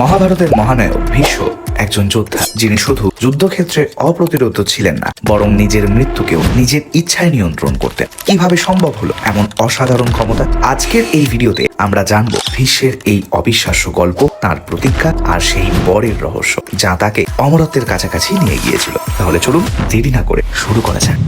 মহাভারতের মহানায়ক ভীষ্ম একজন যোদ্ধা, যিনি শুধু যুদ্ধক্ষেত্রে অপ্রতিরোধ ছিলেন না, বরং নিজের মৃত্যুকেও নিজের ইচ্ছায় নিয়ন্ত্রণ করতেন। কীভাবে সম্ভব হলো এমন অসাধারণ ক্ষমতা? আজকের এই ভিডিওতে আমরা জানব ভীষ্মের এই অবিশ্বাস্য গল্প, তার প্রতীক্ষা আর সেই বরের রহস্য, যা তাকে অমরত্বের কাছাকাছি নিয়ে গিয়েছিল। তাহলে চলুন দেরি না করে শুরু করা যাক।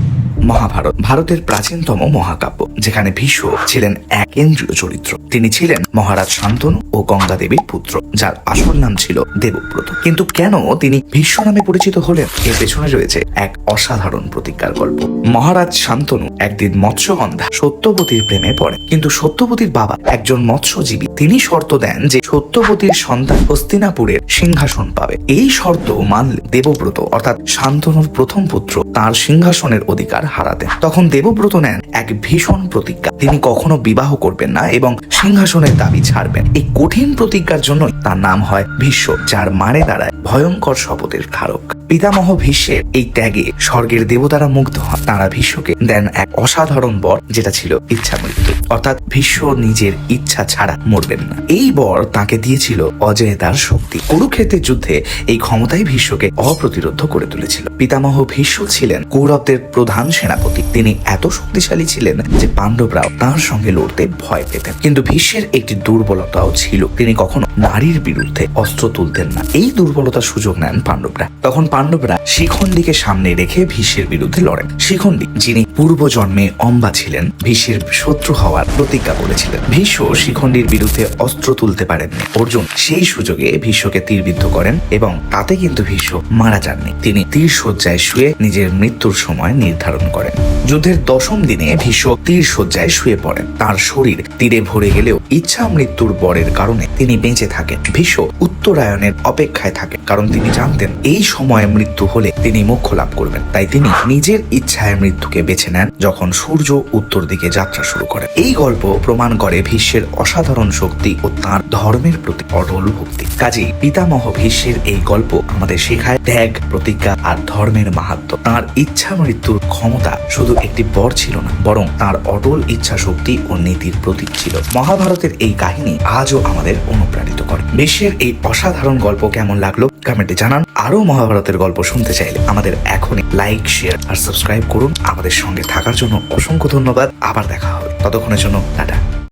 মহাভারত, ভারতের প্রাচীনতম মহাকাব্য, যেখানে ভীষ্ম ছিলেন এক কেন্দ্রীয় চরিত্র। তিনি ছিলেন মহারাজ শান্তনু ও গঙ্গা দেবীর পুত্র, যার আসল নাম ছিল দেবব্রত। কিন্তু কেন তিনি ভীষ্ম নামে পরিচিত হলেন? এর পেছনে রয়েছে এক অসাধারণ প্রতিজ্ঞার গল্প। মহারাজ শান্তনু একদিন মৎস্যগন্ধা সত্যবতীর প্রেমে পড়ে কিন্তু সত্যবতীর বাবা একজন মৎস্যজীবী তিনি শর্ত দেন যে সত্যবতীর সন্তান হস্তিনাপুরের সিংহাসন পাবে। এই শর্ত মানলে দেবব্রত, অর্থাৎ শান্তনুর প্রথম পুত্র, তার সিংহাসনের অধিকার হারাতেন। তখন দেবব্রত নেন এক ভীষণ প্রতিজ্ঞা। তিনি কখনো বিবাহ করবেন না এবং সিংহাসনের দাবি ছাড়বেন। এই কঠিন প্রতিজ্ঞার জন্যই তার নাম হয় ভীষ্ম, যার মানে দাঁড়ায় ভয়ঙ্কর শপথের ধারক। পিতামহ ভীষ্মের এই ত্যাগে স্বর্গের দেবতারা মুগ্ধ হন। তারা ভীষ্মকে দেন এক অসাধারণ বর, যেটা ছিল ইচ্ছা মৃত্যু অর্থাৎ ভীষ্ম নিজের ইচ্ছা ছাড়া মরবেন না। এই বর তাকে দিয়েছিল অজেয়তার শক্তি। কুরুক্ষেত্রের যুদ্ধে এই ক্ষমতাই ভীষ্মকে অপ্রতিরোধ করে তুলেছিল। পিতামহ ভীষ্ম ছিলেন কৌরবদের প্রধান সেনাপতি। তিনি এত শক্তিশালী ছিলেন যে পাণ্ডবরাও তার সঙ্গে লড়তে ভয় পেতেন। কিন্তু ভীষ্মের একটি দুর্বলতাও ছিল। তিনি কখনো নারীর বিরুদ্ধে অস্ত্র তুলতেন না। এই দুর্বলতার সুযোগ নেন পাণ্ডবরা। তখন পাণ্ডবরা শিখণ্ডীকে সামনে রেখে ভীষ্মের বিরুদ্ধে লড়েন। শিখণ্ডী, যিনি পূর্ব জন্মে অম্বা ছিলেন, ভীষ্মের শত্রু হওয়ার প্রতিজ্ঞা করেছিলেন। ভীষ্ম শিখণ্ডীর বিরুদ্ধে অস্ত্র তুলতে পারেননি। অর্জুন সেই সুযোগে ভীষ্মকে তীরবিদ্ধ করেন এবং তাতে কিন্তু ভীষ্ম মারা যাননি। তিনি তীর শয্যায় শুয়ে নিজের মৃত্যুর সময় নির্ধারণ করেন। যুদ্ধের দশম দিনে ভীষ্ম তীর শয্যায় শুয়ে পড়েন। তার শরীর তীরে ভরে গেলেও ইচ্ছা মৃত্যুর বরের কারণে তিনি বেঁচে থাকেন। ভীষ্ম উত্তরায়ণের অপেক্ষায় থাকেন, কারণ তিনি জানতেন এই সময়ে মৃত্যু হলে তিনি মোক্ষ লাভ করবেন। তাই তিনি নিজের ইচ্ছায় মৃত্যুকে বেছে নেন যখন সূর্য উত্তর দিকে যাত্রা শুরু করে এই গল্প প্রমাণ করে ভীষ্মের অসাধারণ শক্তি ও তার ধর্মের প্রতি অটল ভক্তি। কাজেই পিতামহ ভীষ্মের এই গল্প আমাদের শেখায় ত্যাগ, প্রতিজ্ঞা আর ধর্মের মাহাত্ম। তার ইচ্ছা মৃত্যুর ক্ষমতা শুধু একটি বর ছিল না, বরং তার অটল ইচ্ছা শক্তি ও নীতির প্রতীক ছিল। মহাভারতের এই কাহিনী আজও আমাদের অনুপ্রাণিত করে। বিশ্বের এই অসাধারণ গল্প কেমন লাগল কমেন্টে জানান। আরও মহাভারতের গল্প শুনতে চাইলে আমাদের এখনই লাইক শেয়ার আর সাবস্ক্রাইব করুন। আমাদের সঙ্গে থাকার জন্য অসংখ্য ধন্যবাদ। আবার দেখা হবে। ততক্ষণের জন্য টাটা।